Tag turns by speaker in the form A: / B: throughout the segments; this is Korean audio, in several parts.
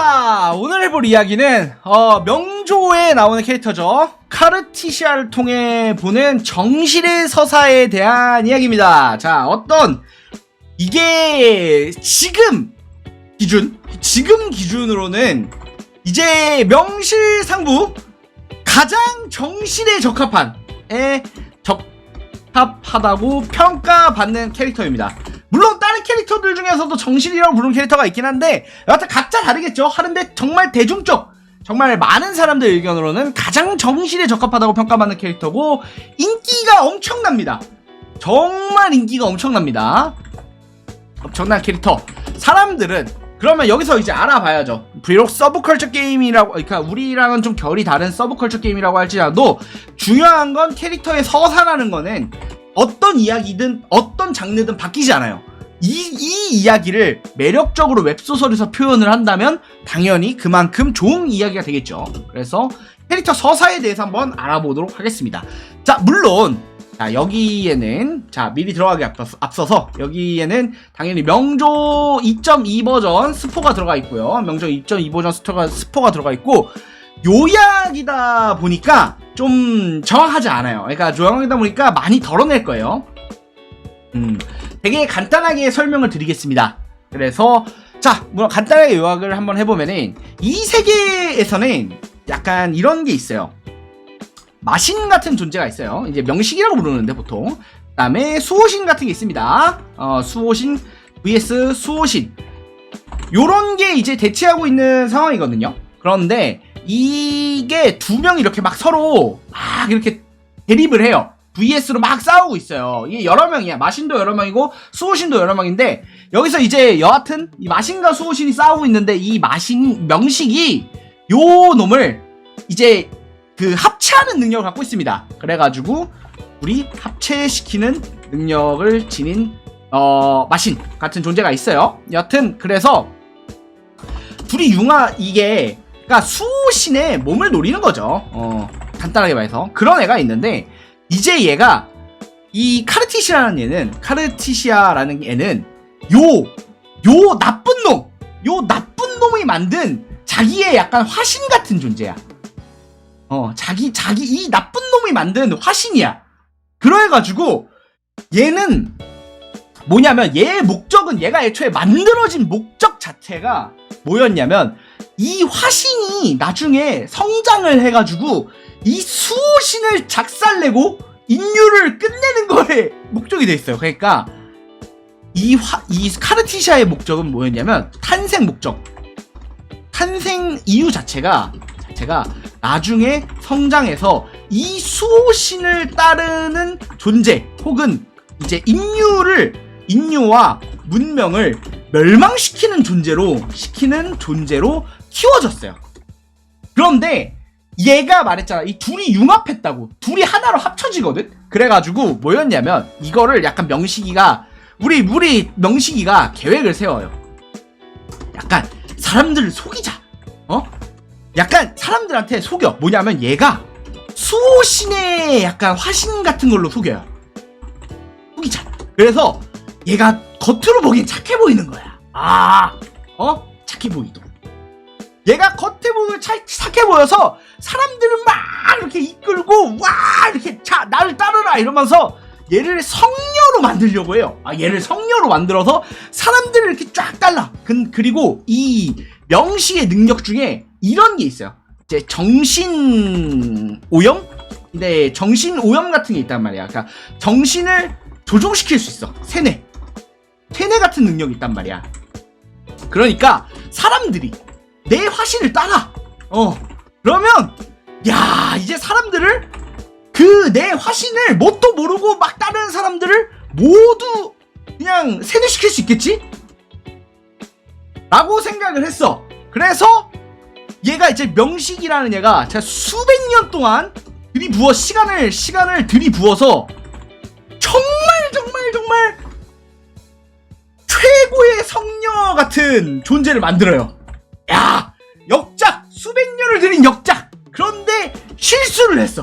A: 자, 오늘 해볼 이야기는 어, 명조에 나오는 캐릭터죠. 카르티시아를 통해 보는 정실의 서사에 대한 이야기입니다. 자, 어떤 이게 지금 기준, 지금 기준으로는 이제 명실상부 가장 정실에 적합한 에 적합하다고 평가받는 캐릭터입니다. 물론 다른 캐릭터들 중에서도 정실이라고 부르는 캐릭터가 있긴 한데 여하튼 각자 다르겠죠. 하는데 정말 대중적 정말 많은 사람들 의견으로는 가장 정실에 적합하다고 평가받는 캐릭터고 인기가 엄청납니다. 정말 인기가 엄청납니다. 엄청난 캐릭터. 사람들은 그러면 여기서 이제 알아봐야죠. 비록 서브컬처 게임이라고, 그러니까 우리랑은 좀 결이 다른 서브컬처 게임이라고 할지라도 중요한 건 캐릭터의 서사라는 거는 어떤 이야기든 어떤 장르든 바뀌지 않아요. 이, 이 이야기를 매력적으로 웹소설에서 표현을 한다면 당연히 그만큼 좋은 이야기가 되겠죠. 그래서 캐릭터 서사에 대해서 한번 알아보도록 하겠습니다. 자, 물론 자, 여기에는, 자, 미리 들어가기 앞서서, 앞서서, 여기에는 당연히 명조 2.2 버전 스포가 들어가 있고요. 명조 2.2 버전 스포가, 스포가 들어가 있고, 요약이다 보니까 좀 정확하지 않아요. 그러니까 요약이다 보니까 많이 덜어낼 거예요. 음, 되게 간단하게 설명을 드리겠습니다. 그래서, 자, 뭐 간단하게 요약을 한번 해보면은, 이 세계에서는 약간 이런 게 있어요. 마신 같은 존재가 있어요. 이제 명식이라고 부르는데 보통. 그다음에 수호신 같은 게 있습니다. 어, 수호신 vs 수호신. 요런 게 이제 대치하고 있는 상황이거든요. 그런데 이게 두 명이 이렇게 막 서로 막 이렇게 대립을 해요. VS로 막 싸우고 있어요. 이게 여러 명이야. 마신도 여러 명이고 수호신도 여러 명인데 여기서 이제 여하튼 이 마신과 수호신이 싸우고 있는데 이 마신 명식이 요 놈을 이제 그 합체하는 능력을 갖고 있습니다. 그래가지고 우리 합체시키는 능력을 지닌 어 마신 같은 존재가 있어요. 여튼 그래서 둘이 융화 이게 그러니까 수신의 몸을 노리는 거죠. 어 간단하게 말해서 그런 애가 있는데 이제 얘가 이 카르티시아라는 얘는 카르티시아라는 애는 요 요 나쁜 놈, 요 나쁜 놈이 만든 자기의 약간 화신 같은 존재야. 어, 자기, 자기, 이 나쁜 놈이 만든 화신이야. 그래가지고, 얘는, 뭐냐면, 얘의 목적은 얘가 애초에 만들어진 목적 자체가 뭐였냐면, 이 화신이 나중에 성장을 해가지고, 이 수호신을 작살내고, 인류를 끝내는 거에 목적이 돼 있어요. 그러니까, 이 화, 이 카르티샤의 목적은 뭐였냐면, 탄생 목적. 탄생 이유 자체가, 자체가, 나중에 성장해서 이 수호신을 따르는 존재 혹은 이제 인류를 인류와 문명을 멸망시키는 존재로 시키는 존재로 키워졌어요. 그런데 얘가 말했잖아. 이 둘이 융합했다고. 둘이 하나로 합쳐지거든. 그래가지고 뭐였냐면 이거를 약간 명식이가 우리 우리 명식이가 계획을 세워요. 약간 사람들을 속이자. 어? 약간 사람들한테 속여. 뭐냐면 얘가 수호신의 약간 화신 같은 걸로 속여요. 속이자. 그래서 얘가 겉으로 보기엔 착해 보이는 거야. 아, 어? 착해 보이도. 얘가 겉에 보면 착, 착해 보여서 사람들은 막 이렇게 이끌고 와 이렇게 자 나를 따르라 이러면서 얘를 성녀로 만들려고 해요. 아 얘를 성녀로 만들어서 사람들을 이렇게 쫙 달라. 그, 그리고 이 명시의 능력 중에 이런 게 있어요. 이제 정신 오염? 근데 정신 오염 같은 게 있단 말이야. 그러니까 정신을 조종시킬 수 있어. 세뇌. 세뇌 같은 능력이 있단 말이야. 그러니까 사람들이 내 화신을 따라. 어. 그러면 야, 이제 사람들을 그 내 화신을 뭣도 모르고 막 따르는 사람들을 모두 그냥 세뇌시킬 수 있겠지? 라고 생각을 했어. 그래서 얘가 이제 명식이라는 얘가 제가 수백 년 동안 들이부어 시간을 시간을 들이부어서 정말 정말 정말 최고의 성녀 같은 존재를 만들어요. 실수를 했어.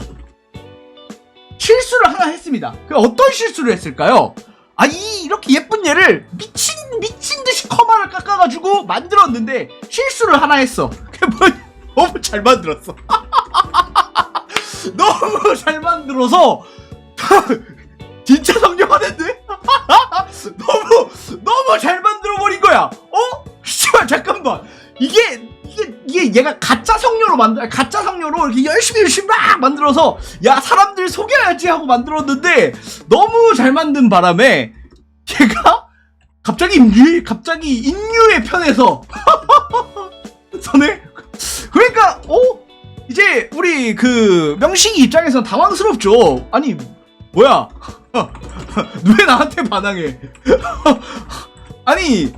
A: 실수를 하나 했습니다. 그 어떤 실수를 했을까요? 아, 이, 이렇게 예쁜 얘를 미친, 미친 듯이 커마를 깎아가지고 만들었는데 실수를 하나 했어. 뭐, 너무 잘 만들었어. 너무 잘 만들어서 진짜 성령하는데? 너무 너무 잘 만들어버린 거야. 어? 씨발 잠깐만. 이게 이게 이게 얘가 가짜 성녀로 만들 가짜 성녀로 이렇게 열심히 열심히 막 만들어서 야 사람들 속여야지 하고 만들었는데 너무 잘 만든 바람에 걔가 갑자기 인류 갑자기 인류의 편에서 선에 그러니까 어 이제 우리 그 명식이 입장에서 당황스럽죠. 아니 뭐야? 왜 나한테 반항해? 아니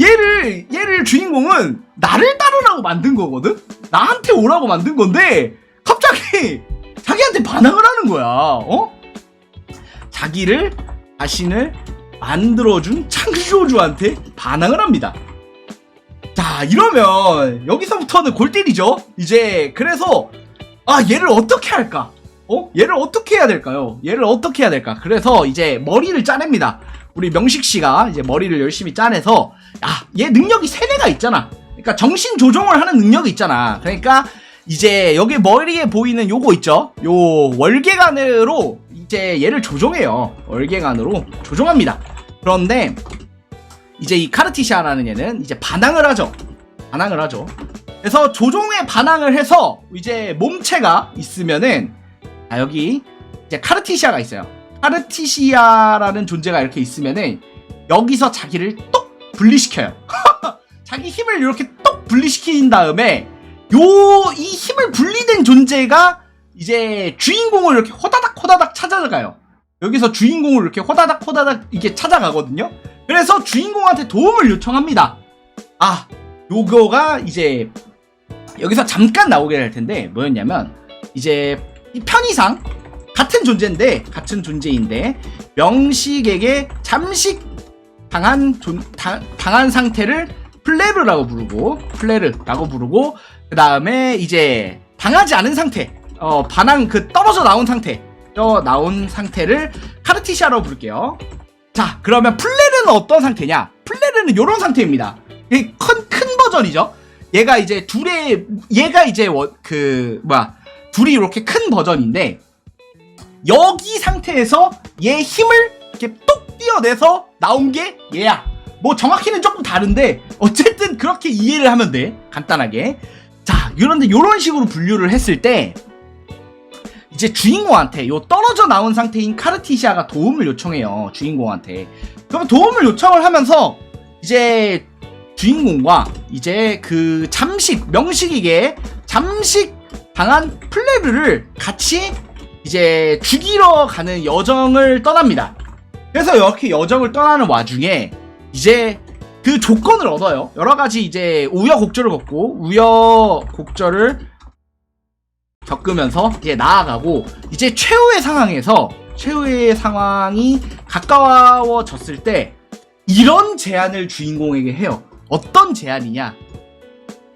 A: 얘를 얘를 주인공은 나를 따르라고 만든 거거든. 나한테 오라고 만든 건데 갑자기 자기한테 반항을 하는 거야. 어? 자기를 자신을 만들어준 창조주한테 반항을 합니다. 자 이러면 여기서부터는 골때리죠 이제 그래서 아 얘를 어떻게 할까 어 얘를 어떻게 해야 될까요 얘를 어떻게 해야 될까 그래서 이제 머리를 짜냅니다 우리 명식 씨가 이제 머리를 열심히 짜내서 아얘 능력이 세뇌가 있잖아 그러니까 정신 조종을 하는 능력이 있잖아 그러니까 이제 여기 머리에 보이는 요거 있죠 요 월계관으로 이제 얘를 조종해요 월계관으로 조종합니다 그런데 이제 이 카르티시아라는 얘는 이제 반항을 하죠. 반항을 하죠. 그래서 조종에 반항을 해서 이제 몸체가 있으면은 아 여기 이제 카르티시아가 있어요. 카르티시아라는 존재가 이렇게 있으면은 여기서 자기를 똑 분리시켜요. 자기 힘을 이렇게 똑 분리시킨 다음에 요 이 힘을 분리된 존재가 이제 주인공을 이렇게 호다닥 호다닥 찾아가요. 여기서 주인공을 이렇게 호다닥 호다닥 이게 찾아가거든요. 그래서 주인공한테 도움을 요청합니다. 아, 요거가 이제 여기서 잠깐 나오게 될 텐데 뭐였냐면 이제 이 편의상 같은 존재인데 같은 존재인데 명식에게 잠식 당한 존, 당, 당한 상태를 플레르라고 부르고 플레르라고 부르고 그 다음에 이제 당하지 않은 상태 어 반항 그 떨어져 나온 상태 떠 나온 상태를 카르티시아라고 부를게요. 자, 그러면 플레르는 어떤 상태냐? 플레르는 이런 상태입니다. 큰, 큰 버전이죠. 얘가 이제 둘의, 얘가 이제 워, 그, 뭐야, 둘이 이렇게 큰 버전인데, 여기 상태에서 얘 힘을 이렇게 똑 띄어내서 나온 게 얘야. 뭐 정확히는 조금 다른데, 어쨌든 그렇게 이해를 하면 돼. 간단하게. 자, 그런데 이런 식으로 분류를 했을 때, 이제 주인공한테 요 떨어져 나온 상태인 카르티시아가 도움을 요청해요. 주인공한테. 그럼 도움을 요청을 하면서 이제 주인공과 이제 그 잠식 명식에게 잠식 당한 플레르를 같이 이제 죽이러 가는 여정을 떠납니다. 그래서 이렇게 여정을 떠나는 와중에 이제 그 조건을 얻어요. 여러 가지 이제 우여곡절을 겪고 우여곡절을 겪으면서 이제 나아가고 이제 최후의 상황에서 최후의 상황이 가까워졌을 때 이런 제안을 주인공에게 해요. 어떤 제안이냐?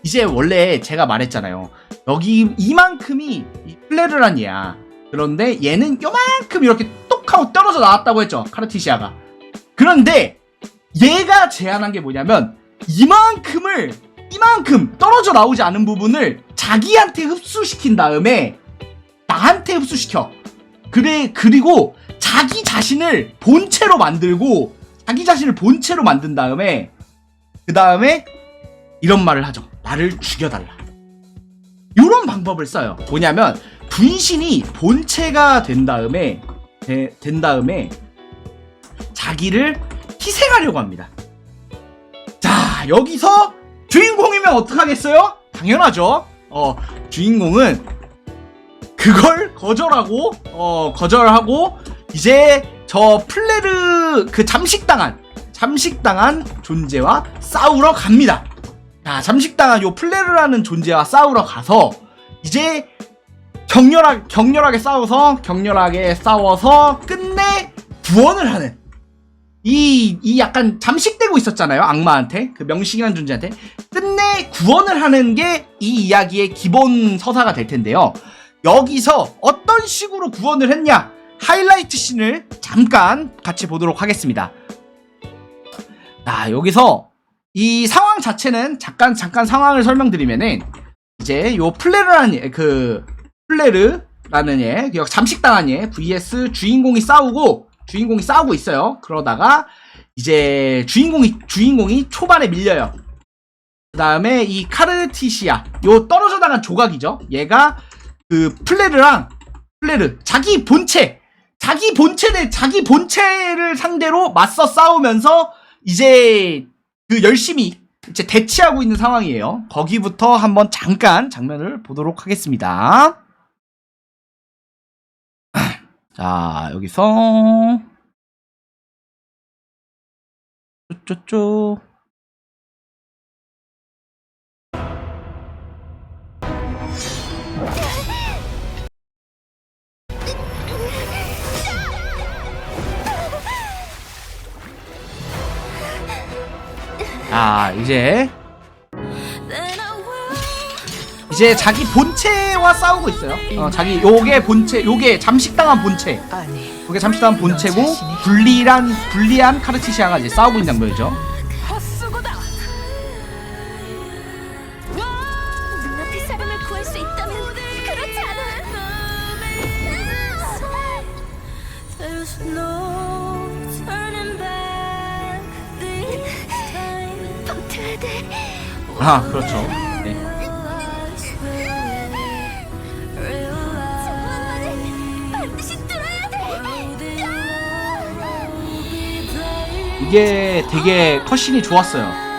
A: 이제 원래 제가 말했잖아요. 여기 이만큼이 이 플레르란 얘야. 그런데 얘는 요만큼 이렇게 똑 하고 떨어져 나왔다고 했죠. 카르티시아가. 그런데 얘가 제안한 게 뭐냐면 이만큼을 이만큼 떨어져 나오지 않은 부분을 자기한테 흡수시킨 다음에 나한테 흡수시켜. 그래 그리고 자기 자신을 본체로 만들고 자기 자신을 본체로 만든 다음에 그 다음에 이런 말을 하죠. 나를 죽여달라. 이런 방법을 써요. 뭐냐면 분신이 본체가 된 다음에 되, 된 다음에 자기를 희생하려고 합니다. 자 여기서 주인공이면 어떡하겠어요? 당연하죠. 어, 주인공은 그걸 거절하고, 어, 거절하고, 이제 저 플레르 그 잠식당한, 잠식당한 존재와 싸우러 갑니다. 자, 잠식당한 요 플레르라는 존재와 싸우러 가서, 이제 격렬하게, 격렬하게 싸워서, 격렬하게 싸워서 끝내 구원을 하는, 이, 이 약간 잠식되고 있었잖아요. 악마한테. 그 명식이라는 존재한테. 끝내 구원을 하는 게 이 이야기의 기본 서사가 될 텐데요. 여기서 어떤 식으로 구원을 했냐? 하이라이트 씬을 잠깐 같이 보도록 하겠습니다. 자, 여기서 이 상황 자체는 잠깐 잠깐 상황을 설명드리면은 이제 요 플레르라는 얘, 그 플레르라는 얘, 그 잠식당한 얘 vs 주인공이 싸우고 주인공이 싸우고 있어요. 그러다가 이제 주인공이 주인공이 초반에 밀려요. 그 다음에 이 카르티시아 요 떨어져 나간 조각이죠. 얘가 그 플레르랑 플레르 자기 본체 자기 본체 대 자기 본체를 상대로 맞서 싸우면서 이제 그 열심히 이제 대치하고 있는 상황이에요. 거기부터 한번 잠깐 장면을 보도록 하겠습니다. 자, 여기서. 쪼쪼쪼 아, 이제 이제 자기 본체와 싸우고 있어요. 어, 자기 요게 본체, 요게 잠식당한 본체. 요게 잠식당한 본체고 분리한 분리한 카르티시아가 이제 싸우고 있는 장면이죠.
B: 헛수고다
C: 눈앞의 사람을 구할 수 있다면 그렇지 않아.
D: There's no turning back this time.
C: 버텨야 돼.
A: 아, 그렇죠. 이게 되게 컷신이 좋았어요.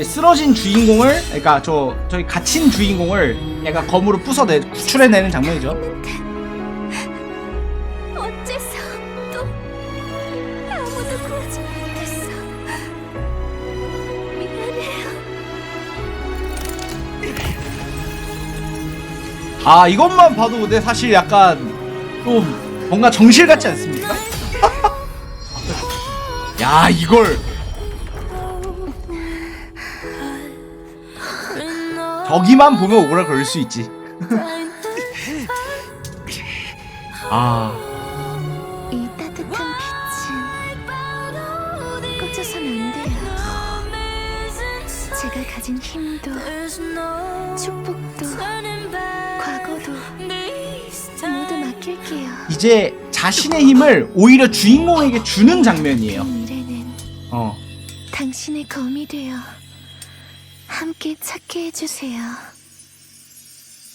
A: 이제 쓰러진 주인공을, 그러니까 저 저희 갇힌 주인공을 얘가 검으로 부숴내 구출해내는 장면이죠.
C: 어째서 또 아무도 구하지 못했어. 미안해요.
A: 아 이것만 봐도 근데 사실 약간 좀 뭔가 정실 같지 않습니까? 야 이걸 저기만 보면 오그라 그럴 수 있지. 아
C: 이 따뜻한 빛은 꺼져선 안 돼요. 제가 가진 힘도 축복도 과거도 모두. 맡길게요.
A: 이제 자신의 힘을 오히려 주인공에게 주는 장면이에요.
C: 미래는
A: 어
C: 당신의 검이 되어 함께 찾게 해주세요.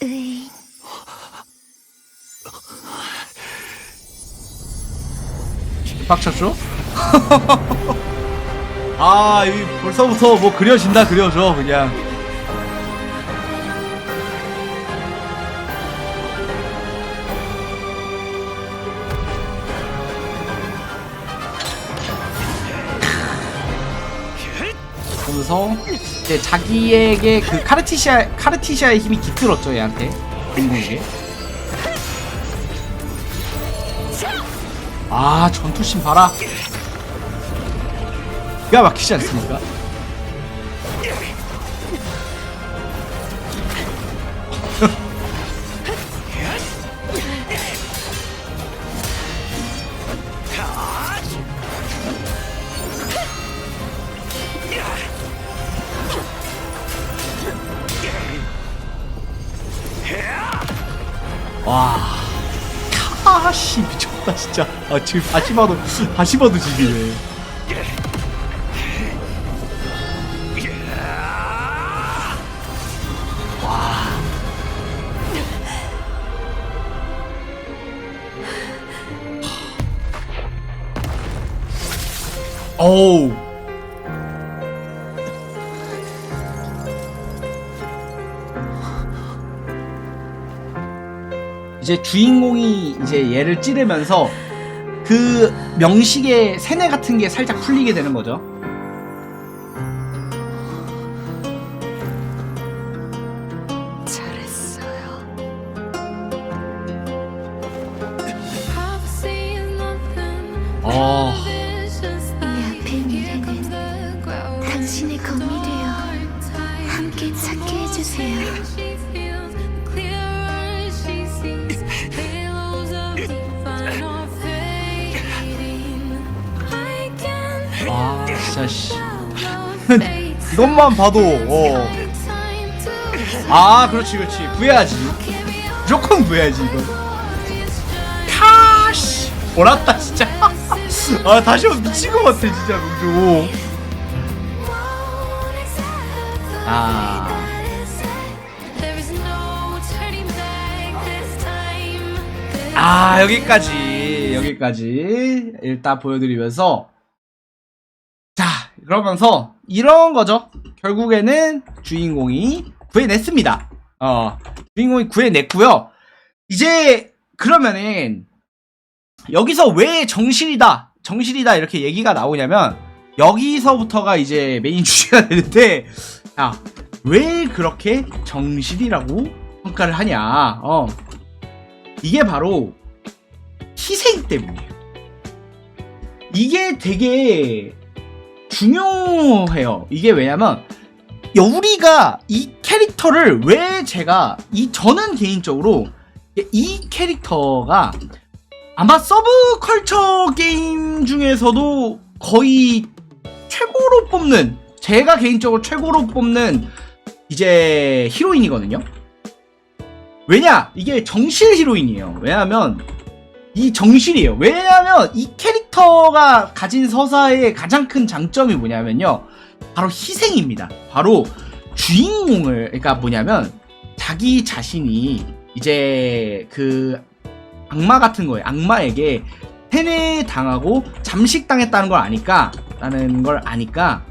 C: 의인.
A: 빡쳤죠? 아, 이 벌써부터 뭐 그려진다 그려져 그냥. 이제 자기에게 그 카르티시아 카르티시아의 힘이 깃들었죠 얘한테 주인공에게. 아 전투씬 봐라 기가 막히지 않습니까? 아 지금 다시 봐도 다시 봐도 지기네. 와. 어우. 이제 주인공이 이제 얘를 찌르면서 그 명식의 세뇌 같은 게 살짝 풀리게 되는 거죠. 이것만 봐도 어. 아 그렇지 그렇지. 구해야지. 무조건 구해야지 이거. 카씨. 몰았다 진짜. 아 다시 한번 미친 것 같아 진짜 농주 아. 아 여기까지 여기까지. 일단 보여드리면서. 자 그러면서 이런 거죠. 결국에는 주인공이 구해냈습니다. 어 주인공이 구해냈고요. 이제 그러면은 여기서 왜 정실이다 정실이다 이렇게 얘기가 나오냐면 여기서부터가 이제 메인 주제가 되는데 야왜 그렇게 정실이라고 평가를 하냐. 어 이게 바로 희생 때문이에요. 이게 되게 중요해요. 이게 왜냐면 야, 우리가 이 캐릭터를 왜 제가 이 저는 개인적으로 이 캐릭터가 아마 서브컬처 게임 중에서도 거의 최고로 뽑는 제가 개인적으로 최고로 뽑는 이제 히로인이거든요. 왜냐? 이게 정실 히로인이에요. 왜냐하면 이 정실이에요. 왜냐하면 이 캐릭터가 가진 서사의 가장 큰 장점이 뭐냐면요. 바로 희생입니다. 바로 주인공을 그러니까 뭐냐면 자기 자신이 이제 그 악마 같은 거예요. 악마에게 세뇌 당하고 잠식당했다는 걸 아니까 라는 걸 아니까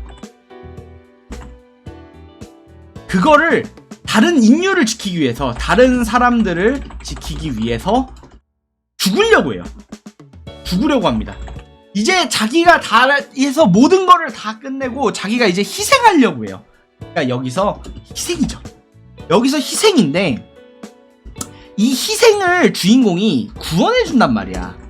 A: 그거를 다른 인류를 지키기 위해서 다른 사람들을 지키기 위해서 죽으려고 해요. 죽으려고 합니다. 이제 자기가 다 해서 모든 거를 다 끝내고 자기가 이제 희생하려고 해요. 그러니까 여기서 희생이죠. 여기서 희생인데 이 희생을 주인공이 구원해 준단 말이야.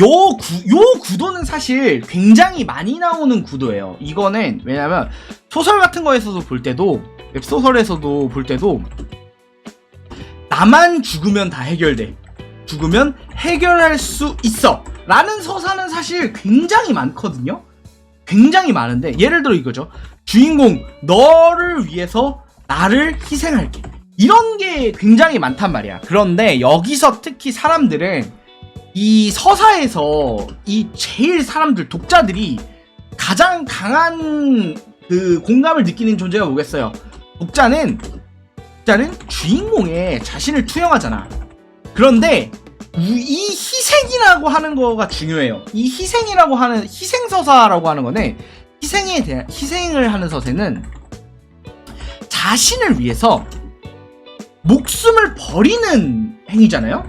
A: 요, 구, 요 구도는 사실 굉장히 많이 나오는 구도예요. 이거는 왜냐면 소설 같은 거에서도 볼 때도 웹소설에서도 볼 때도 나만 죽으면 다 해결돼. 죽으면 해결할 수 있어. 라는 서사는 사실 굉장히 많거든요. 굉장히 많은데 예를 들어 이거죠. 주인공 너를 위해서 나를 희생할게. 이런 게 굉장히 많단 말이야. 그런데 여기서 특히 사람들은 이 서사에서 이 제일 사람들 독자들이 가장 강한 그 공감을 느끼는 존재가 뭐겠어요? 독자는 독자는 주인공에 자신을 투영하잖아. 그런데 우- 이 희생이라고 하는 거가 중요해요. 이 희생이라고 하는 희생 서사라고 하는 거는 희생에 대한 희생을 하는 서사는 자신을 위해서 목숨을 버리는 행위잖아요.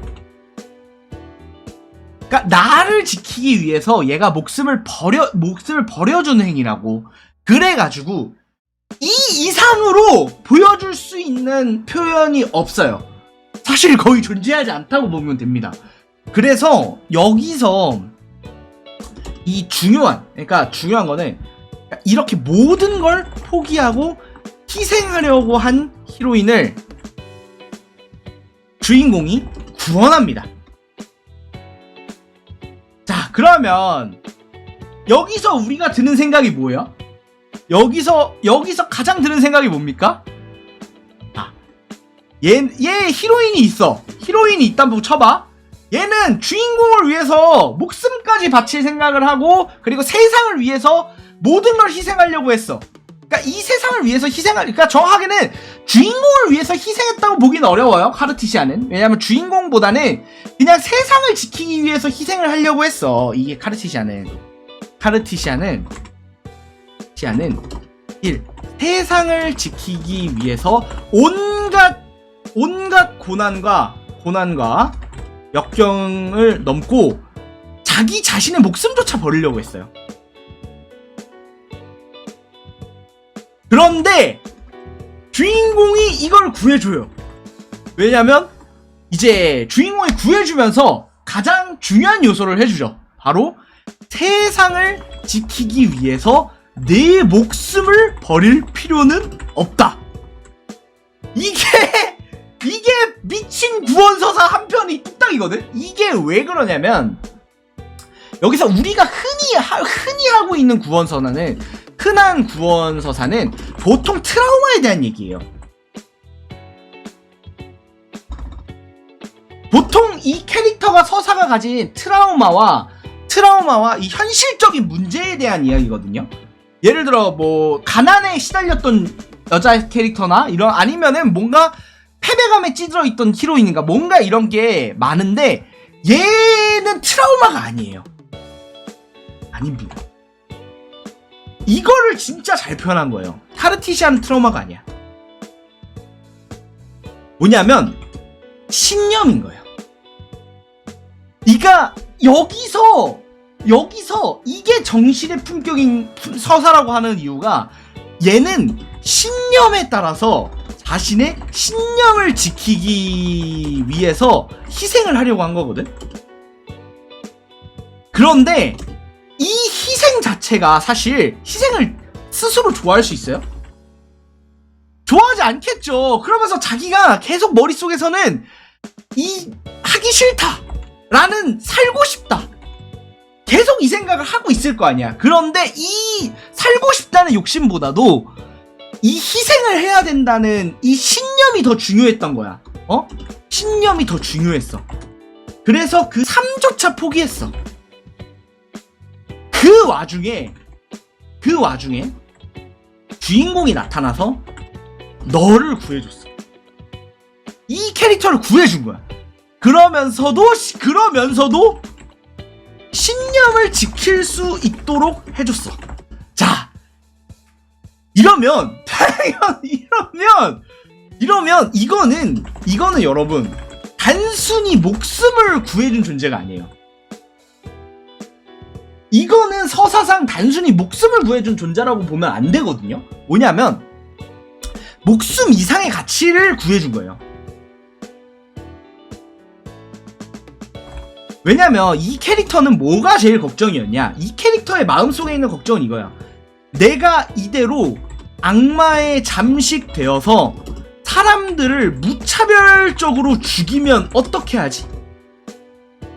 A: 그러니까 나를 지키기 위해서 얘가 목숨을 버려 목숨을 버려주는 행위라고 그래 가지고 이 이상으로 보여줄 수 있는 표현이 없어요. 사실 거의 존재하지 않다고 보면 됩니다. 그래서 여기서 이 중요한 그러니까 중요한 거는 이렇게 모든 걸 포기하고 희생하려고 한 히로인을 주인공이 구원합니다. 자, 그러면 여기서 우리가 드는 생각이 뭐예요? 여기서 여기서 가장 드는 생각이 뭡니까? 아, 얘, 얘 히로인이 있어. 히로인이 있다고 쳐봐. 얘는 주인공을 위해서 목숨까지 바칠 생각을 하고 그리고 세상을 위해서 모든 걸 희생하려고 했어. 그러니까 이 세상을 위해서 희생할, 그러니까 정확하게는 주인공을 위해서 희생했다고 보기는 어려워요. 카르티시아는 왜냐하면 주인공보다는 그냥 세상을 지키기 위해서 희생을 하려고 했어. 이게 카르티시아는 카르티시아는 시아는 1. 세상을 지키기 위해서 온갖 온갖 고난과 고난과 역경을 넘고 자기 자신의 목숨조차 버리려고 했어요. 그런데 주인공이 이걸 구해줘요. 왜냐면 이제 주인공이 구해주면서 가장 중요한 요소를 해주죠. 바로 세상을 지키기 위해서 내 목숨을 버릴 필요는 없다. 이게 이게 미친 구원서사 한 편이 뚝딱이거든. 이게 왜 그러냐면 여기서 우리가 흔히 하, 흔히 하고 있는 구원서사는 흔한 구원서사는 보통 트라우마에 대한 얘기예요. 보통 이 캐릭터가 서사가 가진 트라우마와 트라우마와 이 현실적인 문제에 대한 이야기거든요. 예를 들어 뭐 가난에 시달렸던 여자 캐릭터나 이런 아니면은 뭔가 패배감에 찌들어 있던 히로인인가 뭔가 이런 게 많은데 얘는 트라우마가 아니에요. 아닙니다. 이거를 진짜 잘 표현한 거예요. 카르티시아는 트라우마가 아니야. 뭐냐면 신념인 거예요. 네가 여기서 여기서 이게 정신의 품격인 서사라고 하는 이유가 얘는 신념에 따라서 자신의 신념을 지키기 위해서 희생을 하려고 한 거거든. 그런데 이 희생 자체가 사실 희생을 스스로 좋아할 수 있어요? 좋아하지 않겠죠. 그러면서 자기가 계속 머릿속에서는 이 하기 싫다. 라는 살고 싶다. 계속 이 생각을 하고 있을 거 아니야. 그런데 이 살고 싶다는 욕심보다도 이 희생을 해야 된다는 이 신념이 더 중요했던 거야. 어? 신념이 더 중요했어. 그래서 그 3조차 포기했어. 그 와중에 그 와중에 주인공이 나타나서 너를 구해줬어. 이 캐릭터를 구해준 거야. 그러면서도 시- 그러면서도 신념을 지킬 수 있도록 해줬어. 자, 이러면 이러면 이러면 이거는 이거는 여러분 단순히 목숨을 구해준 존재가 아니에요. 이거는 서사상 단순히 목숨을 구해준 존재라고 보면 안 되거든요. 뭐냐면 목숨 이상의 가치를 구해준 거예요. 왜냐면 이 캐릭터는 뭐가 제일 걱정이었냐? 이 캐릭터의 마음속에 있는 걱정은 이거야. 내가 이대로 악마에 잠식되어서 사람들을 무차별적으로 죽이면 어떻게 하지?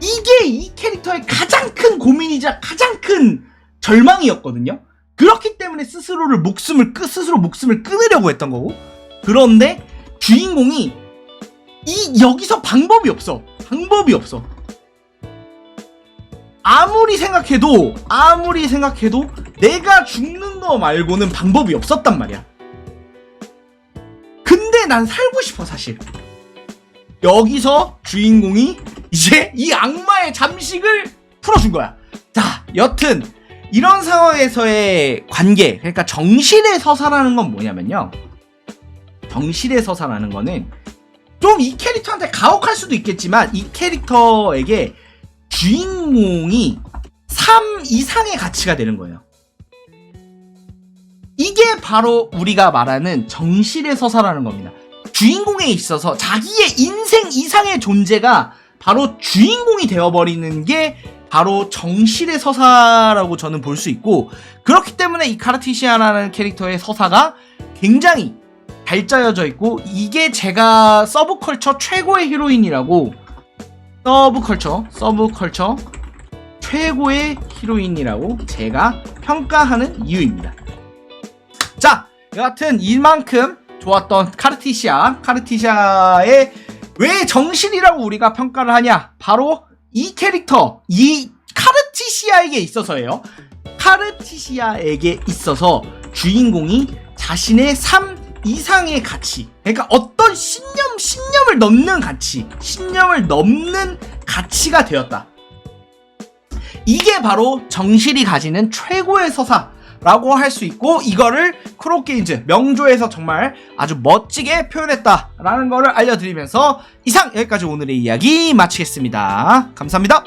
A: 이게 이 캐릭터의 가장 큰 고민이자 가장 큰 절망이었거든요. 그렇기 때문에 스스로를 목숨을 끄 스스로 목숨을 끊으려고 했던 거고. 그런데 주인공이 이 여기서 방법이 없어. 방법이 없어. 아무리 생각해도 아무리 생각해도 내가 죽는 거 말고는 방법이 없었단 말이야. 근데 난 살고 싶어 사실. 여기서 주인공이 이제 이 악마의 잠식을 풀어준 거야. 자, 여튼 이런 상황에서의 관계, 그러니까 정실의 서사라는 건 뭐냐면요. 정실의 서사라는 거는 좀 이 캐릭터한테 가혹할 수도 있겠지만 이 캐릭터에게 주인공이 3 이상의 가치가 되는 거예요. 이게 바로 우리가 말하는 정실의 서사라는 겁니다. 주인공에 있어서 자기의 인생 이상의 존재가 바로 주인공이 되어버리는 게 바로 정실의 서사라고 저는 볼 수 있고 그렇기 때문에 이 카르티시아라는 캐릭터의 서사가 굉장히 잘 짜여져 있고 이게 제가 서브컬처 최고의 히로인이라고 서브컬처 서브컬처 최고의 히로인이라고 제가 평가하는 이유입니다. 자, 여하튼 이만큼 좋았던 카르티시아, 카르티시아의 왜 정신이라고 우리가 평가를 하냐? 바로 이 캐릭터, 이 카르티시아에게 있어서예요. 카르티시아에게 있어서 주인공이 자신의 삶 이상의 가치, 그러니까 어떤 신념, 신념을 넘는 가치, 신념을 넘는 가치가 되었다. 이게 바로 정실이 가지는 최고의 서사 라고 할 수 있고 이거를 크로게인즈 명조에서 정말 아주 멋지게 표현했다라는 거를 알려드리면서 이상 여기까지 오늘의 이야기 마치겠습니다. 감사합니다.